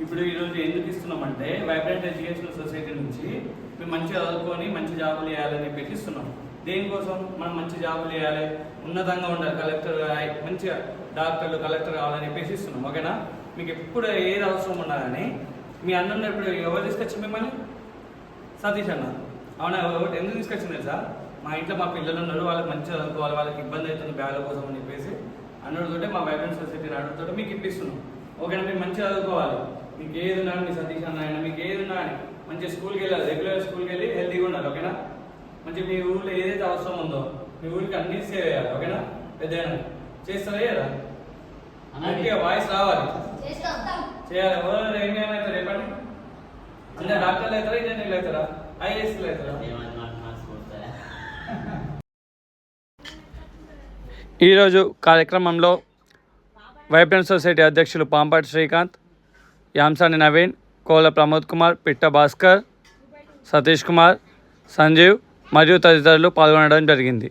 ఇప్పుడు ఈరోజు ఎందుకు ఇస్తున్నామంటే వైబ్రెంట్ ఎడ్యుకేషన్ సొసైటీ నుంచి మేము మంచిగా చదువుకొని మంచి జాబులు చేయాలని చెప్పి ఇస్తున్నాం. దేనికోసం మనం మంచి జాబులు చేయాలి? ఉన్నతంగా ఉండాలి. కలెక్టర్ మంచిగా డాక్టర్లు కలెక్టర్ కావాలని చెప్పేసి ఇస్తున్నాం. ఓకేనా? మీకు ఎప్పుడు ఏది అవసరం ఉన్నా కానీ మీ అన్న ఇప్పుడు ఎవరు తీసుకొచ్చి మిమ్మల్ని? సతీష్ అన్న. అవునా? ఒకటి ఎందుకు తీసుకొచ్చింది సార్ మా ఇంట్లో మా పిల్లలు ఉన్నారు. వాళ్ళకి మంచిగా చదువుకోవాలి. వాళ్ళకి ఇబ్బంది అవుతుంది బ్యాగుల కోసం అని చెప్పేసి. అన్నడితోటే మా వైబ్రెంట్ సొసైటీ అన్నడితో మీకు ఇప్పిస్తున్నాం. ఓకేనా మీరు మంచిగా చదువుకోవాలి మీకు ఏది ఉన్నా మీ సతీష్ అన్న అయినా మీకు ఏది ఉన్నా కానీ మంచిగా స్కూల్కి వెళ్ళాలి రెగ్యులర్ స్కూల్కి వెళ్ళి హెల్తీగా ఉండాలి ఓకేనా? మంచి మీ ఊళ్ళో ఏదైతే అవసరం ఉందో మీ ఊరికి అన్ని సేవ్ చేయాలి ఓకేనా? పెద్ద చేస్తారా కదా అన్నట్టుగా వాయిస్ రావాలి. చేయాలి. ఎవరు ఏం ఏమవుతారు చెప్పండి? అందరు డాక్టర్లు అవుతారా ఇంజనీర్లు అవుతారా? ఐఏఎస్లు అవుతారా? ఈరోజు కార్యక్రమంలో వైబ్రెంట్ సొసైటీ అధ్యక్షులు పాంపాటి శ్రీకాంత్ యాంసాని నవీన్ కోల ప్రమోద్ కుమార్ పిట్ట భాస్కర్ సతీష్ కుమార్ సంజీవ్ మరియు తదితరులు పాల్గొనడం జరిగింది.